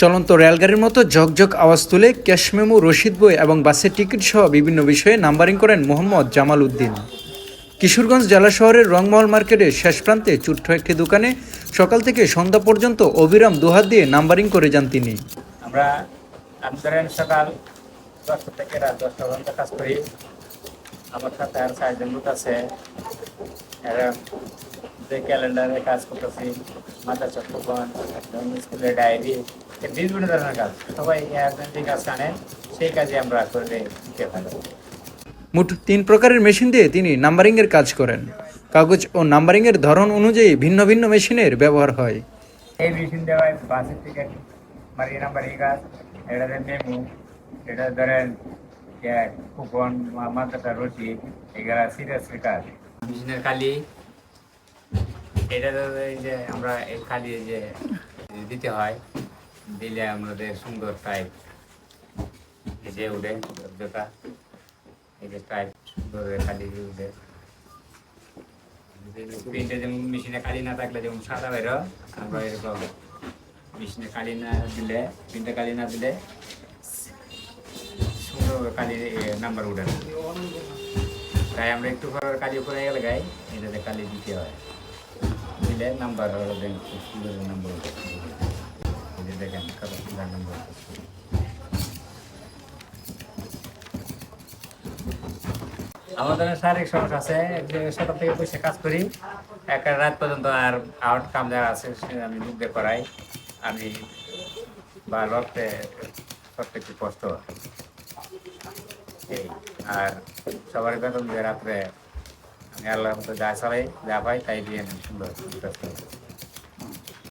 চলন্ত রেলগাড়ির মতো ঝকঝক আওয়াজ তুলে ক্যাশ রশিদ বই এবং বাসের টিকিট সহ বিভিন্ন বিষয়ে নাম্বারিং করেন মোহাম্মদ জামাল উদ্দিন। কিশোরগঞ্জ জেলা শহরের রংমহল মার্কেটের শেষ প্রান্তে ছোট্ট একটি দোকানে সকাল থেকে সন্ধ্যা পর্যন্ত অবিরাম দুহাত দিয়ে নাম্বারিং করে যান তিনি। আমরা ক্যালেন্ডারে কাজ করতেছি মাথা চক্রকন স্কুলের ডায়েরি বিভিন্ন ধরনের কাজ সবাই যে কাজ জানে সেই কাজে আমরা করে দিতে পারি মোট তিন প্রকারের মেশিন দিয়ে তিনি নাম্বারিংয়ের কাজ করেন। কাগজ ও নাম্বারিংয়ের ধরন অনুযায়ী ভিন্ন ভিন্ন মেশিনের ব্যবহার হয়। এই মেশিন দেওয়ায় বাসের টিকিট মারি নাম্বার কাজ এটা মেমু এটা ধরেন কুপন মাথাটা রুটি এগুলা সিরিয়াস কাজ। মেশিনের কালি এটা যে আমরা এই কালি এই যে দিতে হয় দিলে আমাদের সুন্দর টাইপ এই যে উঠে যেটা এই যে টাইপ সুন্দর কালি উঠে। প্রিন্টে যেমন মেশিনে কালি না থাকলে যেমন সাদা বেরো আমরা এরকম মেশিনে কালি না দিলে প্রিন্টে কালি না দিলে সুন্দর কালি নাম্বার উঠে না। তাই আমরা একটু পর কালি করে গেলে গাই, এটাতে কালি দিতে হয়। দিলে নাম্বার সুন্দর নাম্বার উঠে। আমাদের শারীরিক সমস্যা আছে থেকে কাজ করি রাত পর্যন্ত আর যারা আছে আমি দিয়ে করাই, আমি বা কষ্ট আর সবার বেতন রাত্রে আমি আল্লাহর মতো যা চালাই, যা পাই, তাই দিয়ে আমি সুন্দর